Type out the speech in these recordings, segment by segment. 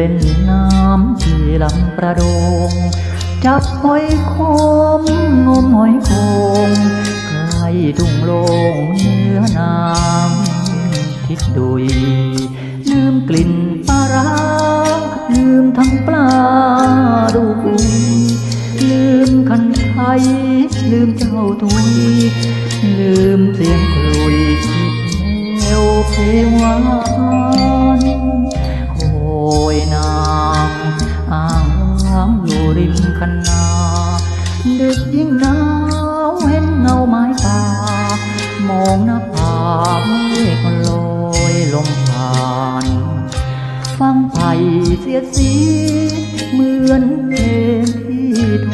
เล่นน้ำที่ลำประดง จับหอยโคมงมหอยโคงใกล้ทุ่งโลงเนื้อน้ำทิดดุย ลืมกลิ่นปลาร้าลืมทั้งปลาดูกุยลืมคันไทยลืมเจ้าทุย ลืมเสียงกลุยที่แววเพวา ยนางอ้างว้างอยู่ริมคันนาดึกยิ่งหนาวเห็นเงาไม้ป่ามองหน้าผาเมฆลอยลมผ่านฟังไผ่เสียดสีเหมือนเพลงที่ท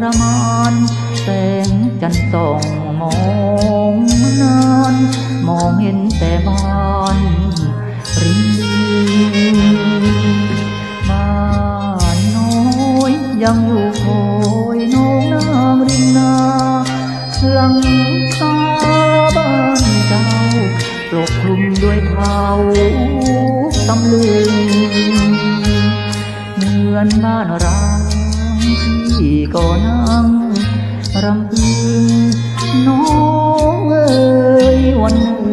รมานแสงจันทร์ส่อง ดังอยู่คอยน้องนางริมนาหลังคาบ้านเจ้าปกคลุมด้วยเทาตำลึงเหมือนบ้านร้างที่ก็นั่งรำพึงน้องเอ๋ยวันหนึ่ง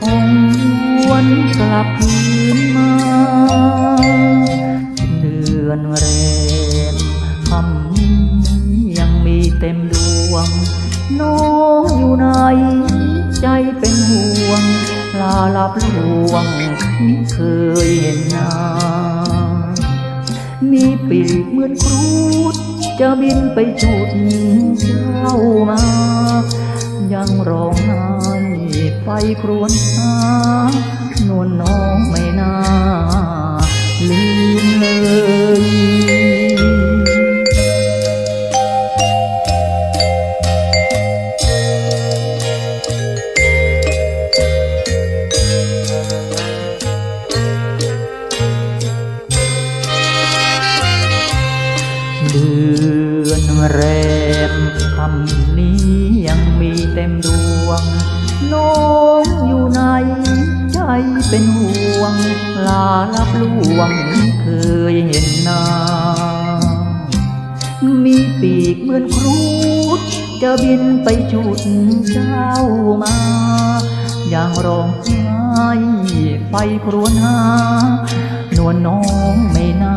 คงวนกลับคืน น้องอยู่ไหนใจเป็นห่วง ลาลับลวงม่เคยเห็นนามีปีกเหมือนครูด จะบินไปจุดเจ้ามา ยังร้องไห้ไปครวญหานวลน้องไม่น่าลืม คำนี้ยังมีเต็มดวง น้องอยู่ไหนใจเป็นห่วง ลาลับลวงไม่เคยเห็นหน้ามีปีกเหมือนครูด จะบินไปจุดเจ้ามา อย่างร้องไห้ไฟครวญหานวลน้องไม่น่า